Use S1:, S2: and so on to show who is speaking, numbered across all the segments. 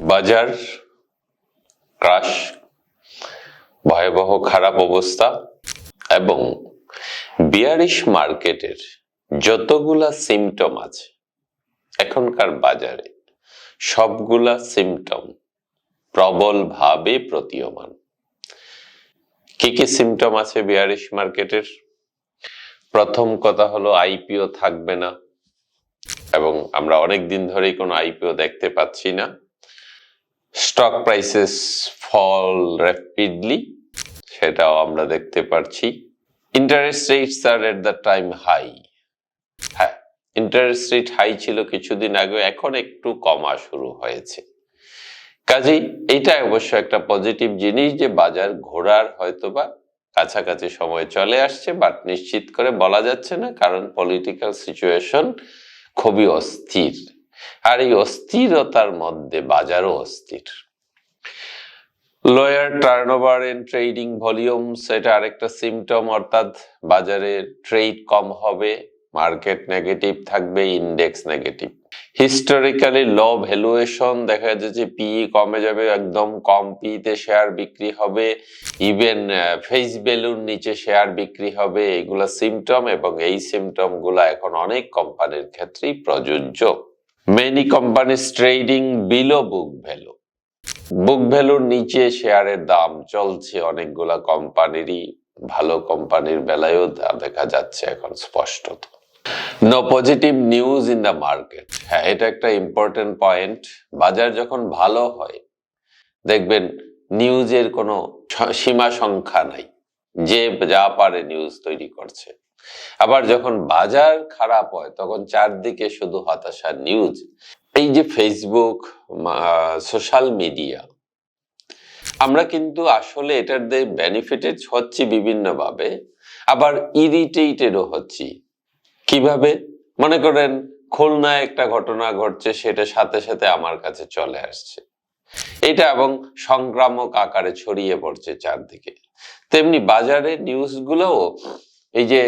S1: বাজার, ক্রাশ, ভয়াবহ খারাপ অবস্থা এবং বিয়ারিশ মার্কেটের যতগুলা সিমটম আছে, এখনকার বাজারে সবগুলা সিমটম প্রবলভাবে প্রতীয়মান। কি কি সিমটম আছে বিয়ারিশ মার্কেটের? প্রথম কথা হলো আইপিও থাকবে না এবং আমরা অনেক দিন ধরেই কোনো আইপিও দেখতে পাচ্ছি না। স্টক প্রাইসেস ফল র্যাপিডলি সেটাও আমরা দেখতে পাচ্ছি ইন্টারেস্ট রেটস আর এট দ্য টাইম হাই হ্যাঁ ইন্টারেস্ট রেট হাই ছিল কিছুদিন আগে, এখন একটু কমা শুরু হয়েছে। কাজেই এইটা অবশ্য একটা পজিটিভ জিনিস যে বাজার ঘোরার হয়তোবা কাছাকাছি সময় চলে আসছে বাট নিশ্চিত করে বলা যাচ্ছে না, কারণ পলিটিক্যাল সিচুয়েশন খুবই অস্থির। আর এই অস্থিরতার মধ্যে বাজারও অস্থির। Lower turnover in trading volume সেটা আরেকটা সিমটম অর্থাৎ বাজারে ট্রেড কম হবে মার্কেট নেগেটিভ থাকবে index negative historically low valuation দেখা যাচ্ছে যে পিই কমে যাবে, একদম কম পিতে শেয়ার বিক্রি হবে ইভেন ফেস ভ্যালুর নিচে শেয়ার বিক্রি হবে, এগুলা সিমটম এবং এই সিমটমগুলা এখন অনেক কোম্পানির ক্ষেত্রেই প্রযোজ্য। Many companies trading below book value book ভ্যালুর নিচে শেয়ারের দাম চলছে। অনেকগুলা কোম্পানিরই ভালো কোম্পানির বেলায়ও দেখা যাচ্ছে এখন স্পষ্টত। No positive news in the market হ্যাঁ এটা একটা ইম্পর্টেন্ট পয়েন্ট বাজার যখন ভালো হয়, দেখবেন নিউজের কোনো সীমা সংখ্যা নাই। যে যা পারে নিউজ তৈরি করছে। আবার যখন বাজার খারাপ হয়, তখন চারদিকে শুধু হতাশার নিউজ এই যে ফেসবুক সোশ্যাল মিডিয়া আমরা কিন্তু আসলে এটার বেনিফিটেড হচ্ছি বিভিন্নভাবে, আবার ইরিটেটেডও হচ্ছি। কীভাবে? মনে করেন, খুলনায় একটা ঘটনা ঘটছে, সেটা সাথে সাথে আমার কাছে চলে আসছে। এটা এবং সংক্রামক আকারে ছড়িয়ে পড়ছে চারদিকে। তেমনি বাজারে নিউজগুলোও এই যে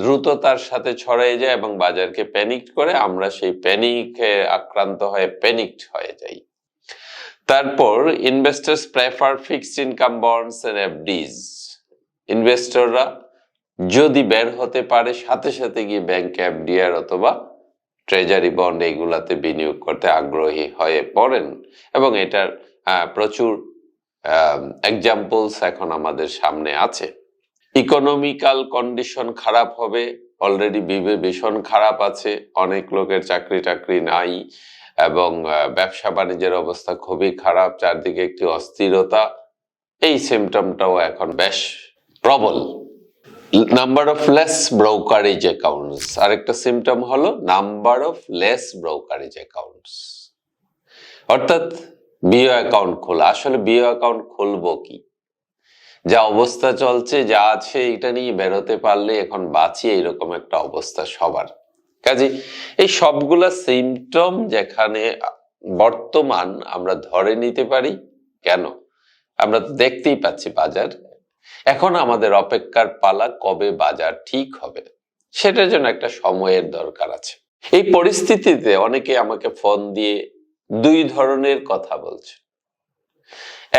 S1: দ্রুততার সাথে ছড়িয়ে যায় এবং বাজারকে প্যানিক করে, আমরা সেই প্যানিকে আক্রান্ত হয়ে প্যানিকড হয়ে যাই। তারপর investors prefer fixed income bonds and FDs ইনভেস্টররা যদি বের হতে পারে, সাথে সাথে গিয়ে ব্যাংক এফডিআর অথবা ট্রেজারি বন্ড এগুলাতে বিনিয়োগ করতে আগ্রহী হয়ে পড়েন। এবং এটার প্রচুর এক্সাম্পলস এখন আমাদের সামনে আছে। ইকোনমিক্যাল কন্ডিশন খারাপ হবে অলরেডি ভীষণ খারাপ আছে, অনেক লোকের চাকরি টাকরি নাই, এবং ব্যবসা বাণিজ্যের অবস্থা খুবই খারাপ, চারদিকে একটি অস্থিরতা, এই সিমটমটাও এখন বেশ প্রবল। Number of less brokerage accounts আরেকটা সিমটম হলো number of less brokerage accounts অর্থাৎ বিও অ্যাকাউন্ট খোলা, আসলে বিও অ্যাকাউন্ট খুলবো কি? যা অবস্থা চলছে, যা আছে, এটা নিয়ে বেরোতে পারলে এখন বাঁচি, এইরকম একটা অবস্থা সবার। কাজে এই সবগুলা সিমটম যেখানে বর্তমান আমরা ধরে নিতে পারি, কেন? আমরা তো দেখতেই পাচ্ছি বাজার। এখন আমাদের অপেক্ষার পালা কবে বাজার ঠিক হবে? সেটার জন্য একটা সময়ের দরকার আছে। এই পরিস্থিতিতে অনেকে আমাকে ফোন দিয়ে দুই ধরনের কথা বলছে।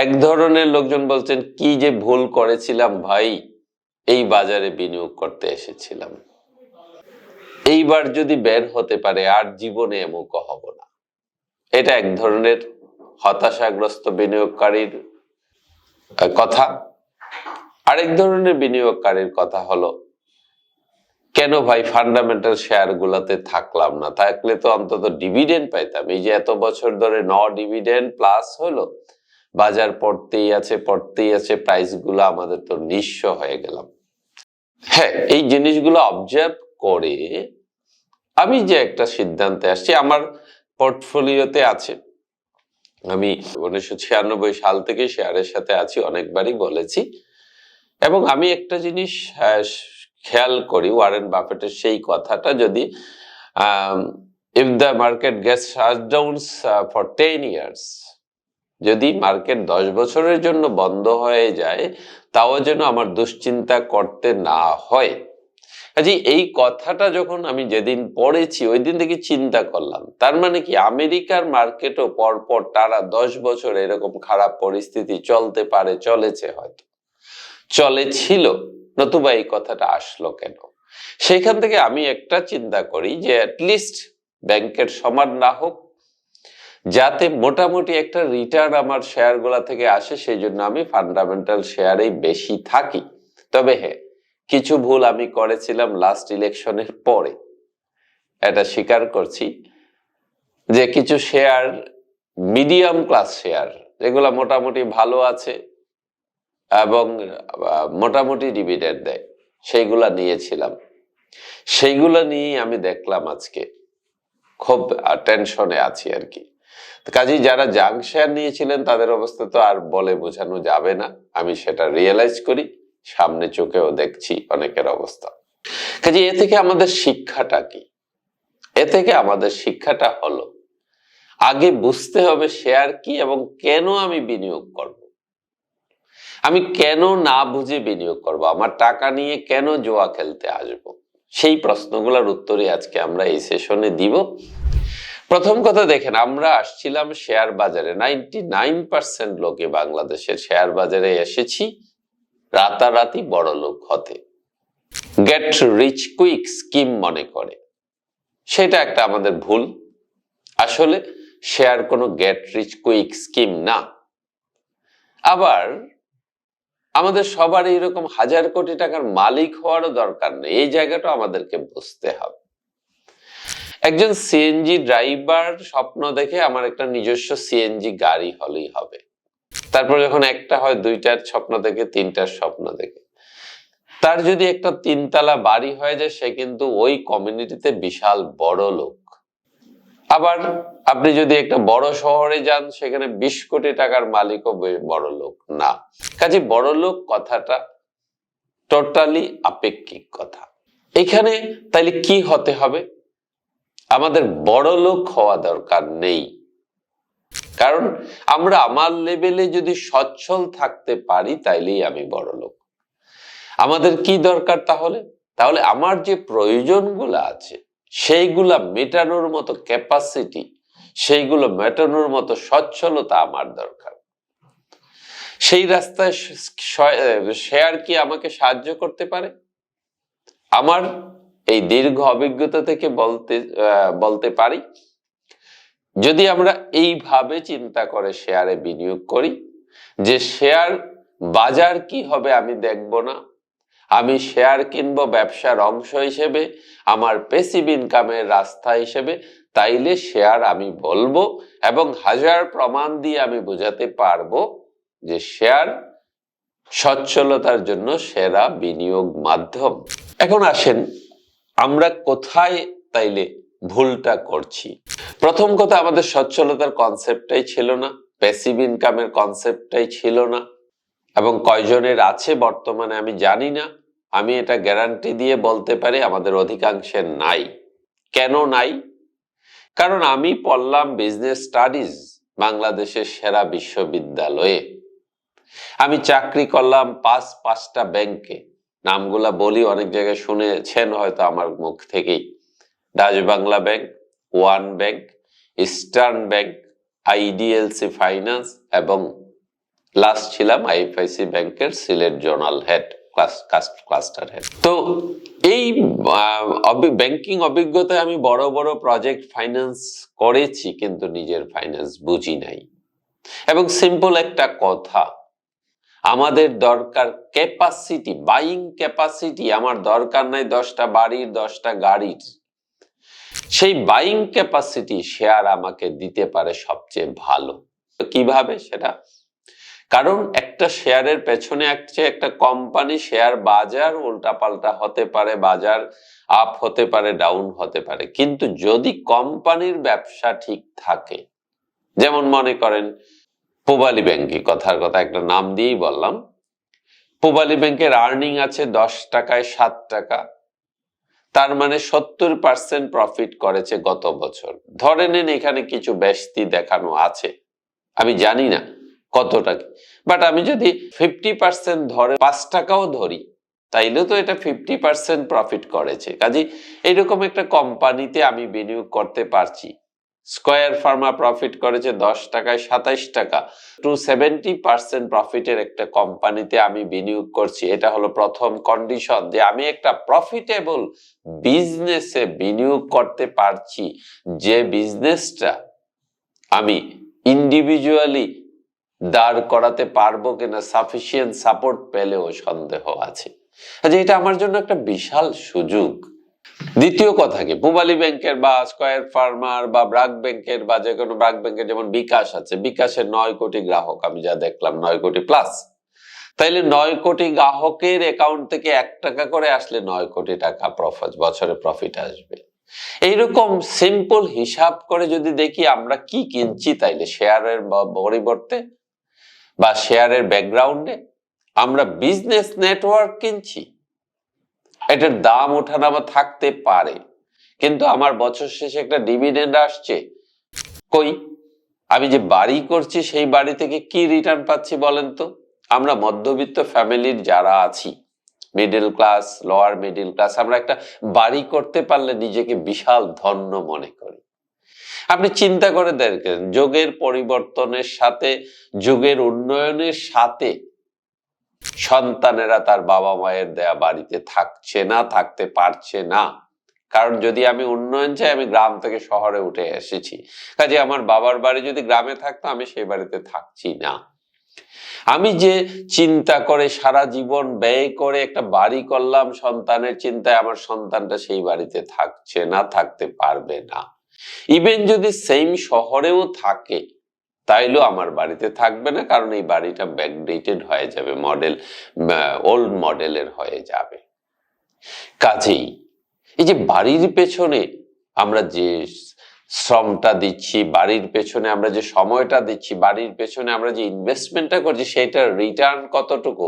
S1: এক ধরনের লোকজন বলছেন, কি যে ভুল করেছিলাম ভাই, এই বাজারে বিনিয়োগ করতে এসেছিলাম। এইবার যদি বের হতে পারে, আর জীবনে এমুক হব না এটা এক ধরনের হতাশাগ্রস্ত বিনিয়োগকারীর কথা। আরেক ধরনের বিনিয়োগকারীর কথা হলো, কেন ভাই ফান্ডামেন্টাল শেয়ার গুলাতে থাকলাম না? থাকলে তো অন্তত ডিভিডেন্ড পাইতাম। এই যে এত বছর ধরে ন ডিভিডেন্ড প্লাস হলো বাজার পড়তেই আছে পড়তেই আছে প্রাইসগুলো আমাদের তো নিঃস্ব হয়ে গেলাম। হ্যাঁ এই জিনিসগুলো অবজার্ভ করে আমি যে একটা সিদ্ধান্তে আসছি আমার পোর্টফোলিওতে আছে। আমি উনিশশো ছিয়ানব্বই সাল থেকে শেয়ারের সাথে আছি অনেকবারই বলেছি। এবং আমি একটা জিনিস আহ, খেয়াল করি ওয়ারেন বাফেটের সেই কথাটা যদি if the market shutdowns for ten years যদি মার্কেট দশ বছরের জন্য বন্ধ হয়ে যায়, তাও যেন আমার দুশ্চিন্তা করতে না হয়। কাজে এই কথাটা যখন আমি যেদিন পড়েছি, ওই দিন থেকে চিন্তা করলাম। তার মানে কি, আমেরিকার মার্কেটও পরপর টানা দশ বছর এরকম খারাপ পরিস্থিতি চলতে পারে, চলেছে হয়তো। চলেছিল, নতুবা এই কথাটা আসলো কেন? সেখান থেকে আমি একটা চিন্তা করি যে অ্যাটলিস্ট ব্যাংকের সমান না হোক যাতে মোটামুটি একটা রিটার্ন আমার শেয়ারগুলা থেকে আসে, সেই জন্য আমি ফান্ডামেন্টাল শেয়ারেই বেশি থাকি। তবে হ্যাঁ কিছু ভুল আমি করেছিলাম লাস্ট ইলেকশনের পরে। এটা স্বীকার করছি যে কিছু শেয়ার মিডিয়াম ক্লাস শেয়ার যেগুলো মোটামুটি ভালো আছে এবং মোটামুটি ডিভিডেন্ড দেয়, সেইগুলা নিয়েছিলাম। সেইগুলা নিয়েই আমি দেখলাম আজকে খুব টেনশনে আছি আর কি। কাজেই যারা জাং শেয়ার নিয়েছিলেন, তাদের অবস্থা তো আর বলে বোঝানো যাবে না। আমি সেটা রিয়েলাইজ করি, সামনে চোখেও দেখছি অনেকের অবস্থা। কাজে এ থেকে আমাদের শিক্ষাটা কি? এ থেকে আমাদের শিক্ষাটা হলো, আগে বুঝতে হবে শেয়ার কি এবং কেন আমি বিনিয়োগ করব? আমি কেন না বুঝে বিনিয়োগ করব? আমার টাকা নিয়ে কেন জোয়া খেলতে আসব? সেই প্রশ্নগুলোর উত্তরে আজকে আমরা এই সেশনে দিব। প্রথম কথা দেখেন, আমরা আসছিলাম শেয়ার বাজারে। নাইনটি নাইন পার্সেন্ট লোকে বাংলাদেশের শেয়ার বাজারে এসেছি। রাতারাতি বড় লোক হতে। গেট রিচ কুইক স্কিম মনে করে। সেটা একটা আমাদের ভুল। আসলে শেয়ার কোনো গেট রিচ কুইক স্কিম না। আবার আমাদের সবার এইরকম হাজার কোটি টাকার মালিক হওয়ারও দরকার নেই। এই জায়গাটা আমাদেরকে বুঝতে হবে। একজন সিএনজি ড্রাইভার স্বপ্ন দেখে আমার একটা নিজস্ব সিএনজি গাড়ি হলেই হবে। তারপর যখন একটা হয়, দুইটার স্বপ্ন দেখে, তিনটার স্বপ্ন দেখে। তার যদি একটা তিনতলা বাড়ি হয়ে যায়, সে কিন্তু ওই কমিউনিটিতে বিশাল বড় লোক। আবার আপনি যদি একটা বড় শহরে যান, সেখানে বিশ কোটি টাকার মালিকও বড় লোক না। কাজে বড় লোক কথাটা টোটালি আপেক্ষিক কথা। এখানে তাইলে কি হতে হবে? আমাদের বড় লোক হওয়া দরকার নেই। কারণ আমরা আমার লেভেলে যদি সচ্ছল থাকতে পারি, তাইলেই আমি বড় লোক। আমাদের কি দরকার তাহলে? তাহলে আমার যে প্রয়োজনগুলো আছে, সেইগুলা মেটানোর মতো ক্যাপাসিটি সেইগুলো মেটানোর মতো সচ্ছলতা আমার দরকার। সেই রাস্তায় শেয়ার কি আমাকে সাহায্য করতে পারে? আমার এই দীর্ঘ অভিজ্ঞতা থেকে বলতে বলতে পারি। যদি আমরা এইভাবে চিন্তা করে শেয়ারে বিনিয়োগ করি, যে শেয়ার বাজার কি হবে আমি দেখব না। আমি শেয়ার কিনবো ব্যবসার অংশ হিসেবে, আমার পেসিভ ইনকামের রাস্তা হিসেবে, তাইলে শেয়ার আমি বলব এবং হাজার প্রমাণ দিয়ে আমি বোঝাতে পারব যে শেয়ার সচ্ছলতার জন্য সেরা বিনিয়োগ মাধ্যম। এখন আসেন আমরা কোথায় তাইলে ভুলটা করছি? প্রথম কথা, আমাদের সচ্ছলতার কনসেপ্টটাই ছিল না প্যাসিভ ইনকামের কনসেপ্টটাই ছিল না, এবং কয়জনের আছে বর্তমানে আমি জানি না। আমি এটা গ্যারান্টি দিয়ে বলতে পারি, আমাদের অধিকাংশের নাই। কেন নাই? কারণ আমি পড়লাম বিজনেস স্টাডিজ বাংলাদেশের সেরা বিশ্ববিদ্যালয়ে। আমি চাকরি করলাম পাঁচ, পাঁচটা ব্যাংকে নামগুলা বলি, অনেক জায়গায় শুনেছেন হয়তো আমার মুখ থেকেই। Dutch Bangla Bank, One Bank, Eastern Bank, IDLC Finance এবং লাস্ট ছিলাম আইএফআইসি ব্যাংকের Sylhet zonal head cluster head. তো এই ব্যাংকিং অভিজ্ঞতায় আমি বড় বড় প্রজেক্ট ফাইন্যান্স করেছি কিন্তু নিজের ফাইন্যান্স বুঝি নাই। এবং সিম্পল একটা কথা আমাদের দরকার ক্যাপাসিটি বাইং ক্যাপাসিটি আমার দরকার নাই দশটা বাড়ির, দশটা গাড়ির। সেই বাইং ক্যাপাসিটি শেয়ার আমাকে দিতে পারে সবচেয়ে ভালো। কীভাবে সেটা? কারণ একটা শেয়ারের পেছনে একটা একটা কোম্পানি শেয়ার বাজার উল্টাপাল্টা হতে পারে, বাজার আপ হতে পারে ডাউন হতে পারে। কিন্তু যদি কোম্পানির ব্যবসা ঠিক থাকে, যেমন মনে করেন পূবালী ব্যাংকে, কথার কথা একটা নাম দিয়েই বললাম। পূবালী ব্যাংকের আর্নিং আছে দশ টাকায় সাত টাকা। তার মানে সত্তর পার্সেন্ট প্রফিট করেছে গত বছর। ধরে নেন এখানে কিছু ব্যস্তি দেখানো আছে। আমি জানি না কতটা বাট আমি যদি ফিফটি পার্সেন্ট ধরে পাঁচ টাকাও ধরি, তাইলে তো এটা ফিফটি পার্সেন্ট প্রফিট করেছে। কাজে এইরকম একটা কোম্পানিতে আমি বিনিয়োগ করতে পারছি। স্কয়ার ফার্মা প্রফিট করেছে দশ টাকায় সাতাইশ টাকা। টু সেভেন্টি পার্সেন্ট প্রফিটের একটা কোম্পানিতে আমি বিনিয়োগ করছি। এটা হলো প্রথম কন্ডিশন যে আমি একটা প্রফিটেবল বিজনেসে বিনিয়োগ করতে পারছি। যে বিজনেসটা আমি ইন্ডিভিজুয়ালি দাঁড় করাতে পারব কিনা সাফিসিয়েন্ট সাপোর্ট পেলেও সন্দেহ আছে। আচ্ছা এটা আমার জন্য একটা বিশাল সুযোগ। দ্বিতীয় কথা কি? পুবালি ব্যাংকের বা স্কয়ার ফার্মার বা ব্রাক ব্যাংকের বা যে কোনো ব্রাক ব্যাংকের যেমন বিকাশ আছে বিকাশের নয় কোটি গ্রাহক, আমি যা দেখলাম নয় কোটি প্লাস তাইলে নয় কোটি গ্রাহকের অ্যাকাউন্ট থেকে এক টাকা করে আসলে নয় কোটি টাকা প্রফিট বছরে প্রফিট আসবে। এইরকম সিম্পল হিসাব করে যদি দেখি আমরা কি কিনছি, তাইলে শেয়ারের পরিবর্তে বা শেয়ারের ব্যাকগ্রাউন্ডে আমরা বিজনেস নেটওয়ার্ক কিনছি। এটার দাম ওঠানামা থাকতে পারে। কিন্তু আমার বছর শেষে একটা ডিভিডেন্ড আসছে। কই? আমি যে বাড়ি করছি, সেই বাড়ি থেকে কি রিটার্ন পাচ্ছি বলেন তো? আমরা মধ্যবিত্ত ফ্যামিলির যারা আছি middle class lower middle class আমরা একটা বাড়ি করতে পারলে নিজেকে বিশাল ধন্য মনে করি। আপনি চিন্তা করে দেখেন, যুগের পরিবর্তনের সাথে, যুগের উন্নয়নের সাথে সন্তানেরা তার বাবা মায়ের দেয়া বাড়িতে থাকছে না, থাকতে পারছে না। কারণ যদি আমি উন্নয়ন চাই, আমি গ্রাম থেকে শহরে উঠে এসেছি। কাজে আমার বাবার বাড়ি যদি গ্রামে থাকতো, আমি সেই বাড়িতে থাকছি না। আমি যে চিন্তা করে সারা জীবন ব্যয় করে একটা বাড়ি করলাম, সন্তানের চিন্তায় আমার সন্তানটা সেই বাড়িতে থাকছে না, থাকতে পারবে না। ইভেন যদি সেম শহরেও থাকে তাইলেও আমার বাড়িতে থাকবে না, কারণ এই বাড়িটা ব্যাকডেটেড হয়ে যাবে মডেল ওল্ড মডেলের হয়ে যাবে। কাজেই এই যে বাড়ির পেছনে আমরা যে শ্রমটা দিচ্ছি, বাড়ির পেছনে আমরা যে সময়টা দিচ্ছি, বাড়ির পেছনে আমরা যে ইনভেস্টমেন্টটা করছি, সেটার রিটার্ন কতটুকু?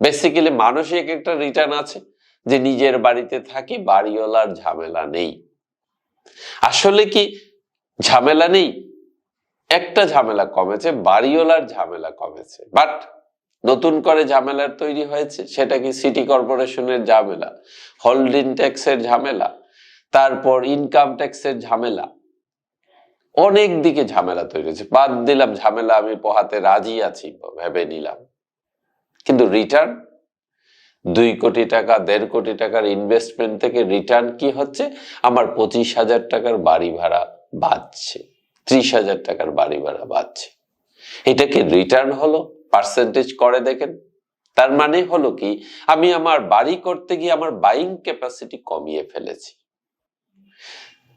S1: বেসিক্যালি মানসিক একটা রিটার্ন আছে, যে নিজের বাড়িতে থাকি, বাড়িওয়ালার ঝামেলা নেই। আসলে কি ঝামেলা নেই? একটা ঝামেলা কমেছে, বাড়িওয়ালার ঝামেলা কমেছে। বাট নতুন করে ঝামেলার তৈরি হয়েছে, সেটা কি সিটি কর্পোরেশনের ঝামেলা হোল্ডিং ট্যাক্সের ঝামেলা, তারপর ইনকাম ট্যাক্সের ঝামেলা, অনেক দিকে ঝামেলা তৈরি হয়েছে। বাদ দিলাম ঝামেলা, আমি পোহাতে রাজি আছি, ভেবে নিলাম। কিন্তু রিটার্ন দুই কোটি টাকা, দেড় কোটি টাকার ইনভেস্টমেন্ট থেকে রিটার্ন কি হচ্ছে? আমার পঁচিশ হাজার টাকার বাড়ি ভাড়া বাঁচছে। ত্রিশ হাজার টাকার বাড়ি ভাড়া বাঁচছে এটা কি রিটার্ন হলো? পার্সেন্টেজ করে দেখেন। তার মানে হলো কি, আমি আমার বাড়ি করতে গিয়ে আমার বাইং ক্যাপাসিটি কমিয়ে ফেলেছি।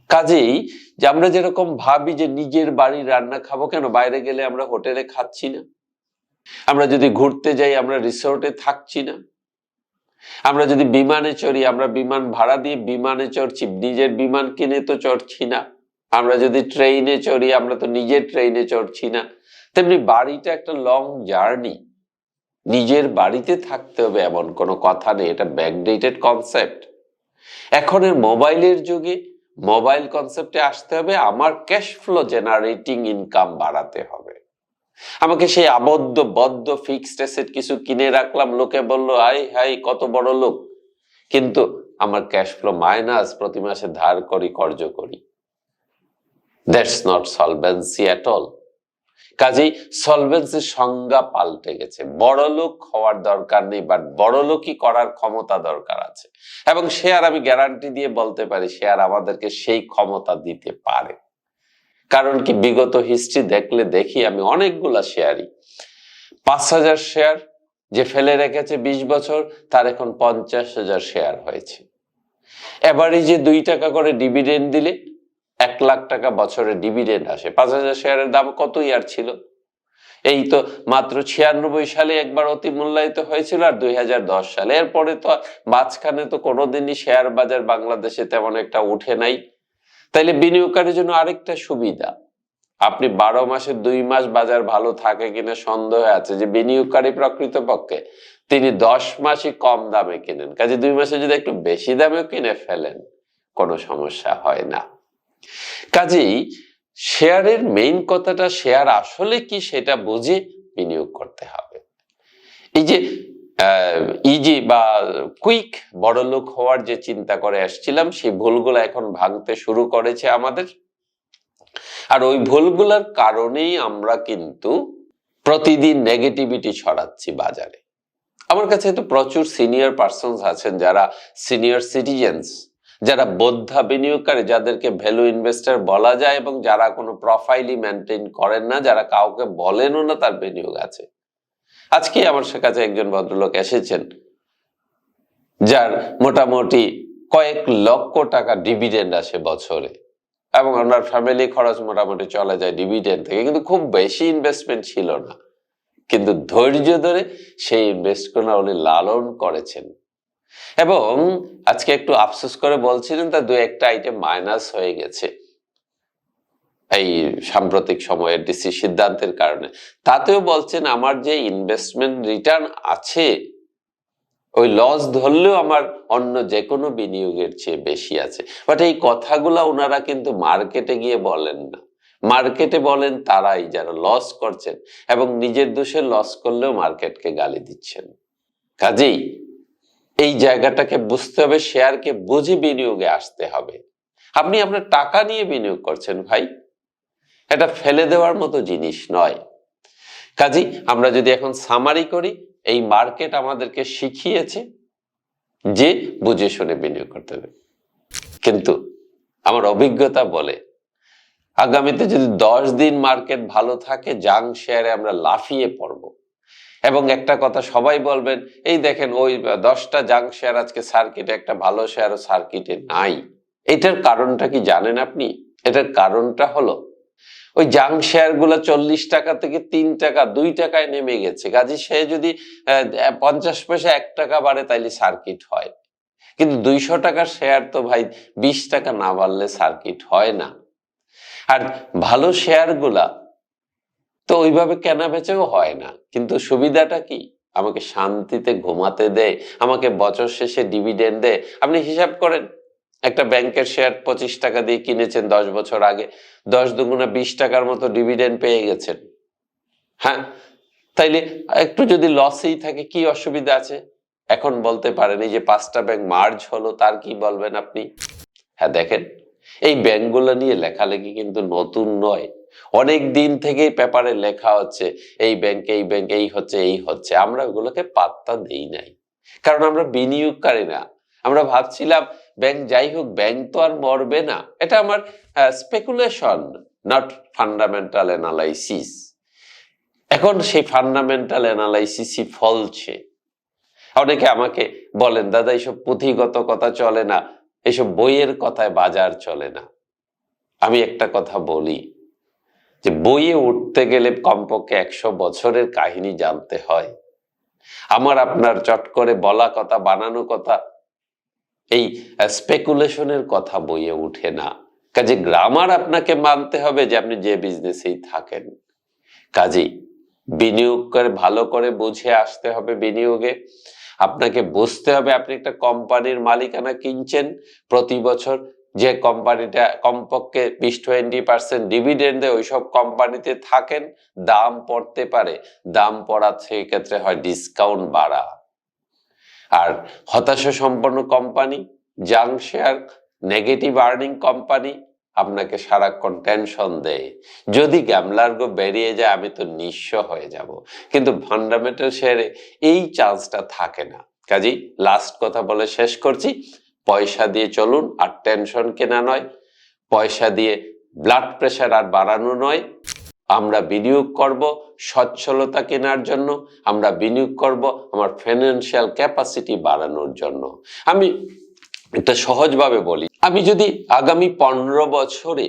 S1: কাজেই যে আমরা যেরকম ভাবি যে নিজের বাড়ির রান্না খাব কেন, বাইরে গেলে আমরা হোটেলে খাচ্ছি না? আমরা যদি ঘুরতে যাই, আমরা রিসোর্টে থাকছি না? আমরা যদি বিমানে চড়ি, আমরা বিমান ভাড়া দিয়ে বিমানে চড়ছি, নিজের বিমান কিনে তো চড়ছি না। আমরা যদি ট্রেনে চড়ি, আমরা তো নিজের ট্রেনে চড়ছি না। তেমনি বাড়িটা একটা লং জার্নি নিজের বাড়িতে থাকতে হবে এমন কোনো কথা নেই, এটা ব্যাকডেটেড কনসেপ্ট এখনের মোবাইলের যুগে মোবাইল কনসেপ্টে আসতে হবে, আমার ক্যাশ ফ্লো জেনারেটিং ইনকাম বাড়াতে হবে। আমাকে সেই আবদ্ধ, বদ্ধ ফিক্সড অ্যাসেট কিছু কিনে রাখলাম, লোকে বলল আই হাই কত বড় লোক। কিন্তু আমার ক্যাশ ফ্লো মাইনাস প্রতি মাসে ধার করি কর্য করি। That's not solvency at all কাজেই সলভেন্সির সংজ্ঞা পাল্টে গেছে। বড় লোক হওয়ার দরকার নেই বাট বড় লোকই করার ক্ষমতা দরকার আছে। এবং শেয়ার আমি গ্যারান্টি দিয়ে বলতে পারি শেয়ার আমাদেরকে সেই ক্ষমতা দিতে পারে। কারণ কি, বিগত হিস্ট্রি দেখলে দেখি আমি অনেকগুলা শেয়ারই। পাঁচ হাজার শেয়ার যে ফেলে রেখেছে বিশ বছর, তার এখন পঞ্চাশ হাজার শেয়ার হয়েছে। এবারে যে দুই টাকা করে ডিভিডেন্ড দিলে এক লাখ টাকা বছরে ডিভিডেন্ড আসে। পাঁচ হাজার শেয়ারের দাম কত ইয়ার ছিল? এই তো মাত্র ছিয়ানব্বই সালে একবার অতি মূল্যায়িত হয়েছিল আর দুই সালে। এরপরে তো মাঝখানে তো কোনোদিনই শেয়ার বাজার বাংলাদেশে তেমন একটা উঠে নাই। তাইলে বিনিয়োগকারীর জন্য আরেকটা সুবিধা। আপনি বারো মাসে দুই মাস বাজার ভালো থাকে কিনা সন্দেহ আছে যে বিনিয়োগকারী প্রকৃতপক্ষে তিনি দশ মাসই কম দামে কিনেন। কাজে দুই মাসে যদি একটু বেশি দামেও কিনে ফেলেন, কোনো সমস্যা হয় না। কাজেই শেয়ারের মেইন কথাটা শেয়ার আসলে কি সেটা বুঝে বিনিয়োগ করতে হবে। এই যে ইজি বা কুইক বড় লোক হওয়ার যে চিন্তা করে আসছিলাম, সেই ভুলগুলো এখন ভাঙতে শুরু করেছে আমাদের। আর ওই ভুলগুলোর কারণেই আমরা কিন্তু প্রতিদিন নেগেটিভিটি ছড়াচ্ছি বাজারে। আমার কাছে তো প্রচুর সিনিয়র পার্সনস আছেন যারা সিনিয়র সিটিজেন্স যারা বোদ্ধা বিনিয়োগকারী, যাদেরকে ভ্যালু ইনভেস্টর বলা যায় এবং যারা কোনো প্রোফাইলই মেনটেন করেন না, যারা কাউকে বলেনও না তার বিনিয়োগ আছে। আজকে আমার সে কাছে একজন ভদ্রলোক এসেছেন, যার মোটামুটি কয়েক লক্ষ টাকা ডিভিডেন্ড আসে বছরে এবং ওনার ফ্যামিলি খরচ মোটামুটি চলে যায় ডিভিডেন্ড থেকে, কিন্তু খুব বেশি ইনভেস্টমেন্ট ছিল না। কিন্তু ধৈর্য ধরে সেই ইনভেস্ট উনি লালন করেছেন। এবং আজকে একটু আফসোস করে বলছিলেন তার দু একটা আইটেম মাইনাস হয়ে গেছে এই সাম্প্রতিক সময়ের ডিসি সিদ্ধান্তের কারণে। তাতেও বলছেন, আমার যে ইনভেস্টমেন্ট রিটার্ন আছে, ওই লস ধরলেও আমার অন্য যে কোনো বিনিয়োগের চেয়ে বেশি আছে। বাট এই কথাগুলো ওনারা কিন্তু মার্কেটে গিয়ে বলেন না। মার্কেটে বলেন তারাই যারা লস করছেন এবং নিজের দোষে লস করলেও মার্কেটকে গালি দিচ্ছেন। কাজেই এই জায়গাটাকে বুঝতে হবে, শেয়ারকে বুঝে বিনিয়োগে আসতে হবে। আপনি আপনার টাকা নিয়ে বিনিয়োগ করছেন ভাই। এটা ফেলে দেওয়ার মতো জিনিস নয়। কাজেই আমরা যদি এখন সামারি করি, এই মার্কেট আমাদেরকে শিখিয়েছে যে বুঝে শুনে বিনিয়োগ করতে হবে। কিন্তু আমার অভিজ্ঞতা বলে, আগামীতে যদি দশ দিন মার্কেট ভালো থাকে জাং শেয়ারে আমরা লাফিয়ে পড়ব। এবং একটা কথা সবাই বলবেন, এই দেখেন ওই দশটা জাং শেয়ার আজকে সার্কিটে একটা ভালো শেয়ার সার্কিটে নাই। এটার কারণটা কি জানেন আপনি? এটার কারণটা হলো, ওই জাং শেয়ারগুলো চল্লিশ টাকা থেকে তিন টাকা, দুই টাকায় নেমে গেছে। কাজে সে যদি পঞ্চাশ পয়সা এক টাকা বাড়ে তাইলে সার্কিট হয়। কিন্তু দুইশো টাকার শেয়ার তো ভাই, বিশ টাকা না বাড়লে সার্কিট হয় না। আর ভালো শেয়ারগুলা তো ওইভাবে কেনা বেচাও হয় না। কিন্তু সুবিধাটা কি? আমাকে শান্তিতে ঘুমাতে দেয় আমাকে বছর শেষে ডিভিডেন্ড দেয় আপনি হিসাব করেন, একটা ব্যাংকের শেয়ার পঁচিশ টাকা দিয়ে কিনেছেন দশ বছর আগে, দশ দুগুণা বিশ টাকার মতো ডিভিডেন্ড পেয়ে গেছেন। হ্যাঁ? তাইলে একটু যদি লসেই থাকে, কি অসুবিধা আছে? এখন বলতে পারেন, এই যে পাঁচটা ব্যাংক মার্জ হলো, তার কি বলবেন আপনি? হ্যাঁ দেখেন, এই ব্যাংকগুলো নিয়ে লেখালেখি কিন্তু নতুন নয়। অনেক দিন থেকেই পেপারে লেখা হচ্ছে, এই ব্যাংকে এই ব্যাংক এই হচ্ছে এই হচ্ছে। আমরা ওগুলোকে পাত্তা দেই নাই। কারণ আমরা বিনিয়োগকারী না। আমরা ভাবছিলাম, ব্যাংক যাই হোক, ব্যাংক তো আর মরবে না। এটা আমার স্পেকুলেশন নট ফান্ডামেন্টাল অ্যানালাইসিস এখন সেই ফান্ডামেন্টাল অ্যানালাইসিসই ফলছে। অনেকে আমাকে বলেন, দাদা এইসব পুঁথিগত কথা চলে না। এইসব বইয়ের কথায় বাজার চলে না। আমি একটা কথা বলি যে বইয়ে উঠতে গেলে কমপক্ষে একশো বছরের কাহিনী জানতে হয়। আমার আপনার চট করে বলা কথা, বানানো কথা, এই স্পেকুলেশনের কথা বইয়ে উঠে না। কাজে গ্রামার আপনাকে মানতে হবে যে আপনি যে বিজনেসেই থাকেন। কাজেই বিনিয়োগ করে, ভালো করে বুঝে আসতে হবে বিনিয়োগে। আপনাকে বুঝতে হবে আপনি একটা কোম্পানির মালিকানা কিনছেন প্রতি বছর। যে কোম্পানিটা কমপক্ষে বিশ টোয়েন্টি পার্সেন্ট ডিভিডেন্ড ওইসব কোম্পানিতে থাকেন, দাম পড়তে পারে। দাম পড়া ক্ষেত্রে হয় ডিসকাউন্ট বাড়া। আর হতাশা সম্পন্ন কোম্পানি জাং শেয়ার নেগেটিভ আর্নিং কোম্পানি আপনাকে সারাক্ষণ টেনশন দেয়। যদি গ্যামলার্গো বেরিয়ে যায়, আমি তো নিঃস্ব হয়ে যাব। কিন্তু ফান্ডামেন্টাল শেয়ারে এই চান্সটা থাকে না। কাজেই লাস্ট কথা বলে শেষ করছি। পয়সা দিয়ে চলুন, আর টেনশন কেনা নয়। পয়সা দিয়ে ব্লাড প্রেশার আর বাড়ানো নয়। আমরা বিনিয়োগ করব সচ্ছলতা কেনার জন্য, আমরা বিনিয়োগ করব আমার ফাইন্যান্সিয়াল ক্যাপাসিটি বাড়ানোর জন্য। আমি এটা সহজভাবে বলি, আমি যদি আগামী পনেরো বছরে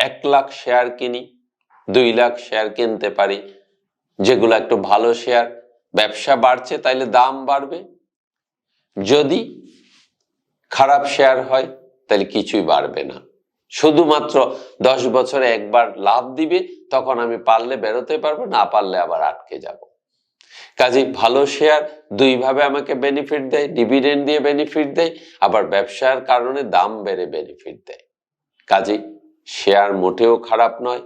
S1: এক লাখ শেয়ার কিনি, দুই লাখ শেয়ার কিনতে পারি, যেগুলো একটু ভালো শেয়ার ব্যবসা বাড়ছে, তাইলে দাম বাড়বে। যদি খারাপ শেয়ার হয়, তাহলে কিছুই বাড়বে না। শুধুমাত্র দশ বছরে একবার লাভ দিবে, তখন আমি পারলে বেরোতে পারব, না পারলে আবার আটকে যাব। কাজে ভালো শেয়ার দুইভাবে আমাকে বেনিফিট দেয় ডিভিডেন্ড দিয়ে বেনিফিট দেয়, আবার ব্যবসার কারণে দাম বেড়ে বেনিফিট দেয়। কাজে শেয়ার মোটেও খারাপ নয়,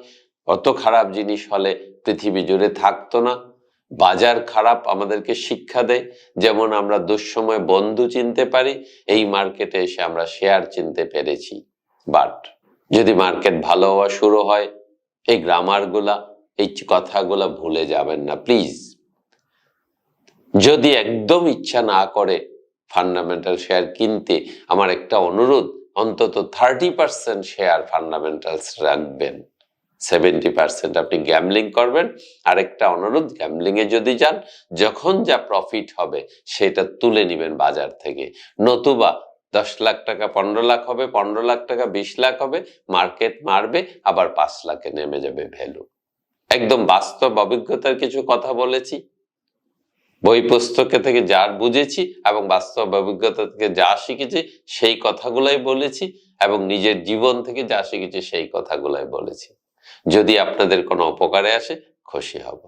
S1: অত খারাপ জিনিস হলে পৃথিবী জুড়ে থাকতো না। বাজার খারাপ আমাদেরকে শিক্ষা দেয়। যেমন আমরা দুঃসময় বন্ধু চিনতে পারি, এই মার্কেটে এসে আমরা শেয়ার চিনতে পেরেছি। বাট যদি মার্কেট ভালো হওয়া শুরু হয়, এই গ্রামারগুলা এই কথাগুলা ভুলে যাবেন না, প্লিজ। যদি একদম ইচ্ছা না করে ফান্ডামেন্টাল শেয়ার কিনতে, আমার একটা অনুরোধ, অন্তত থার্টি পার্সেন্ট শেয়ার ফান্ডামেন্টালস রাখবেন। সেভেন্টি পার্সেন্ট আপনি গ্যামলিং করবেন। আরেকটা অনুরোধ গ্যামলিং এ যদি যান, যখন যা প্রফিট হবে, সেটা তুলে নেবেন বাজার থেকে। নতুবা দশ লাখ টাকা, পনেরো লাখ হবে, পনেরো লাখ টাকা, বিশ লাখ হবে মার্কেট মারবে, আবার পাঁচ লাখে নেমে যাবে ভ্যালু একদম বাস্তব অভিজ্ঞতার কিছু কথা বলেছি। বই পুস্তকে থেকে যা বুঝেছি এবং বাস্তব অভিজ্ঞতা থেকে যা শিখেছি, সেই কথাগুলাই বলেছি এবং নিজের জীবন থেকে যা শিখেছি, সেই কথাগুলাই বলেছি। যদি আপনাদের কোনো উপকারে আসে খুশি হব।